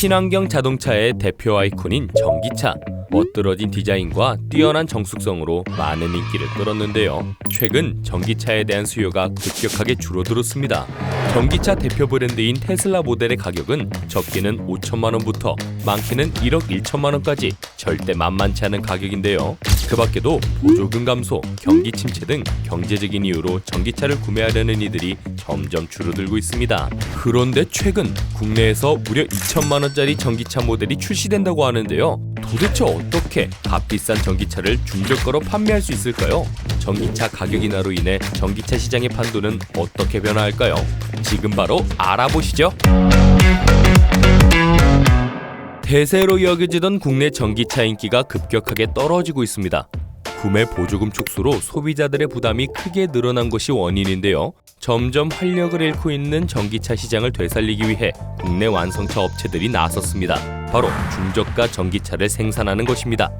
친환경 자동차의 대표 아이콘인 전기차. 멋들어진 디자인과 뛰어난 정숙성으로 많은 인기를 끌었는데요. 최근 전기차에 대한 수요가 급격하게 줄어들었습니다. 전기차 대표 브랜드인 테슬라 모델의 가격은 적게는 5천만 원부터 많게는 1억 1천만 원까지 절대 만만치 않은 가격인데요. 그 밖에도 보조금 감소, 경기 침체 등 경제적인 이유로 전기차를 구매하려는 이들이 점점 줄어들고 있습니다. 그런데 최근 국내에서 무려 2천만 원짜리 전기차 모델이 출시된다고 하는데요. 도대체 어떻게 값비싼 전기차를 중저가로 판매할 수 있을까요? 전기차 가격 인하로 인해 전기차 시장의 판도는 어떻게 변화할까요? 지금 바로 알아보시죠. 대세로 여겨지던 국내 전기차 인기가 급격하게 떨어지고 있습니다. 구매 보조금 축소로 소비자들의 부담이 크게 늘어난 것이 원인인데요. 점점 활력을 잃고 있는 전기차 시장을 되살리기 위해 국내 완성차 업체들이 나섰습니다. 바로 중저가 전기차를 생산하는 것입니다.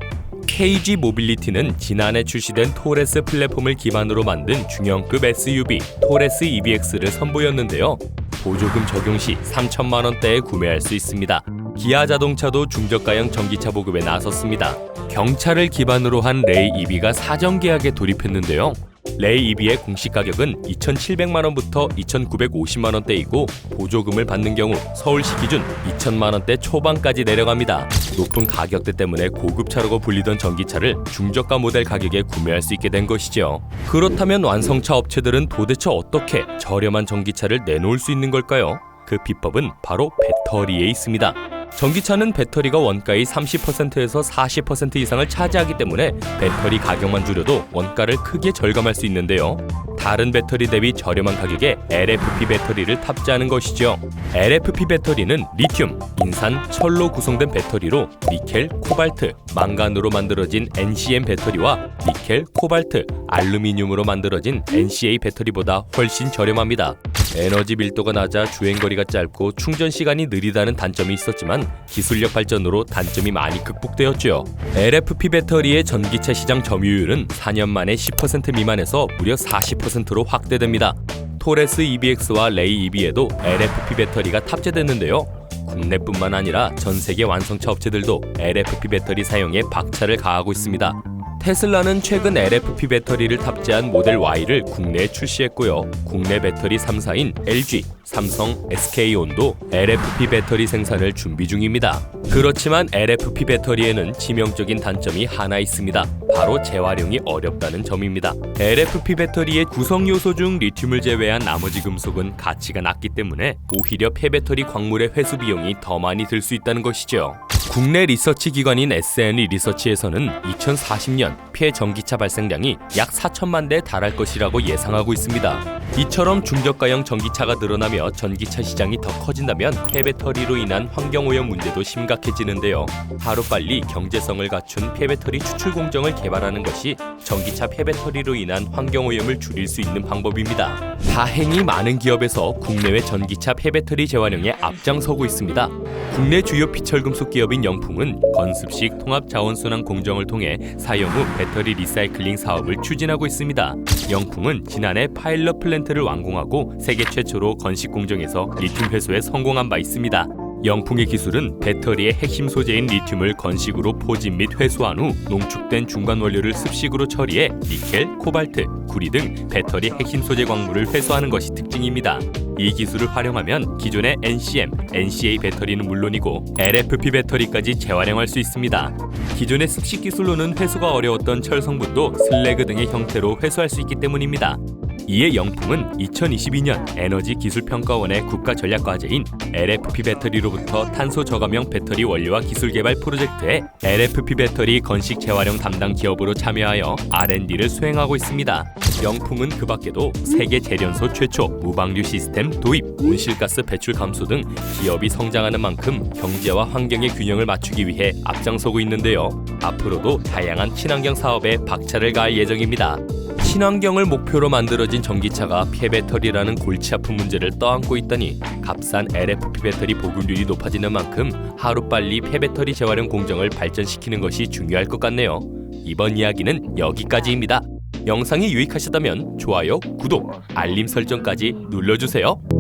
KG 모빌리티는 지난해 출시된 토레스 플랫폼을 기반으로 만든 중형급 SUV 토레스 EVX를 선보였는데요. 보조금 적용 시 3천만 원대에 구매할 수 있습니다. 기아 자동차도 중저가형 전기차 보급에 나섰습니다. 경차를 기반으로 한 레이 EV가 사전 계약에 돌입했는데요. 레이 EV의 공식 가격은 2,700만 원부터 2,950만 원대이고 보조금을 받는 경우 서울시 기준 2천만 원대 초반까지 내려갑니다. 높은 가격대 때문에 고급차라고 불리던 전기차를 중저가 모델 가격에 구매할 수 있게 된 것이죠. 그렇다면 완성차 업체들은 도대체 어떻게 저렴한 전기차를 내놓을 수 있는 걸까요? 그 비법은 바로 배터리에 있습니다. 전기차는 배터리가 원가의 30%에서 40% 이상을 차지하기 때문에 배터리 가격만 줄여도 원가를 크게 절감할 수 있는데요. 다른 배터리 대비 저렴한 가격에 LFP 배터리를 탑재하는 것이죠. LFP 배터리는 리튬, 인산, 철로 구성된 배터리로 니켈, 코발트, 망간으로 만들어진 NCM 배터리와 니켈, 코발트, 알루미늄으로 만들어진 NCA 배터리보다 훨씬 저렴합니다. 에너지 밀도가 낮아 주행거리가 짧고 충전 시간이 느리다는 단점이 있었지만 기술력 발전으로 단점이 많이 극복되었죠. LFP 배터리의 전기차 시장 점유율은 4년 만에 10% 미만에서 무려 40%로 확대됩니다. 토레스 EBX와 레이 EB에도 LFP 배터리가 탑재됐는데요. 국내뿐만 아니라 전 세계 완성차 업체들도 LFP 배터리 사용에 박차를 가하고 있습니다. 테슬라는 최근 LFP 배터리를 탑재한 모델 Y를 국내에 출시했고요. 국내 배터리 3사인 LG, 삼성, SK온도 LFP 배터리 생산을 준비 중입니다. 그렇지만 LFP 배터리에는 치명적인 단점이 하나 있습니다. 바로 재활용이 어렵다는 점입니다. LFP 배터리의 구성 요소 중 리튬을 제외한 나머지 금속은 가치가 낮기 때문에 오히려 폐배터리 광물의 회수 비용이 더 많이 들 수 있다는 것이죠. 국내 리서치 기관인 SNE 리서치에서는 2040년 폐 전기차 발생량이 약 4천만 대에 달할 것이라고 예상하고 있습니다. 이처럼 중저가형 전기차가 늘어나며 전기차 시장이 더 커진다면 폐배터리로 인한 환경오염 문제도 심각해지는데요. 하루빨리 경제성을 갖춘 폐배터리 추출 공정을 개발하는 것이 전기차 폐배터리로 인한 환경오염을 줄일 수 있는 방법입니다. 다행히 많은 기업에서 국내외 전기차 폐배터리 재활용에 앞장서고 있습니다. 국내 주요 피철금속 기업인 영풍은 건습식 통합 자원순환 공정을 통해 사용 후 배터리 리사이클링 사업을 추진하고 있습니다. 영풍은 지난해 파일럿 플랜트를 완공하고 세계 최초로 건식 공정에서 리튬 회수에 성공한 바 있습니다. 영풍의 기술은 배터리의 핵심 소재인 리튬을 건식으로 포집 및 회수한 후 농축된 중간 원료를 습식으로 처리해 니켈, 코발트, 구리 등 배터리 핵심 소재 광물을 회수하는 것이 특징입니다. 이 기술을 활용하면 기존의 NCM, NCA 배터리는 물론이고 LFP 배터리까지 재활용할 수 있습니다. 기존의 습식 기술로는 회수가 어려웠던 철 성분도 슬래그 등의 형태로 회수할 수 있기 때문입니다. 이에 영풍은 2022년 에너지 기술 평가원의 국가 전략 과제인 LFP 배터리로부터 탄소 저감형 배터리 원료와 기술 개발 프로젝트에 LFP 배터리 건식 재활용 담당 기업으로 참여하여 R&D를 수행하고 있습니다. 영풍은 그 밖에도 세계 재련소 최초 무방류 시스템 도입, 온실가스 배출 감소 등 기업이 성장하는 만큼 경제와 환경의 균형을 맞추기 위해 앞장서고 있는데요. 앞으로도 다양한 친환경 사업에 박차를 가할 예정입니다. 친환경을 목표로 만들어진 전기차가 폐배터리라는 골치 아픈 문제를 떠안고 있다니 값싼 LFP 배터리 보급률이 높아지는 만큼 하루빨리 폐배터리 재활용 공정을 발전시키는 것이 중요할 것 같네요. 이번 이야기는 여기까지입니다. 영상이 유익하셨다면 좋아요, 구독, 알림 설정까지 눌러주세요.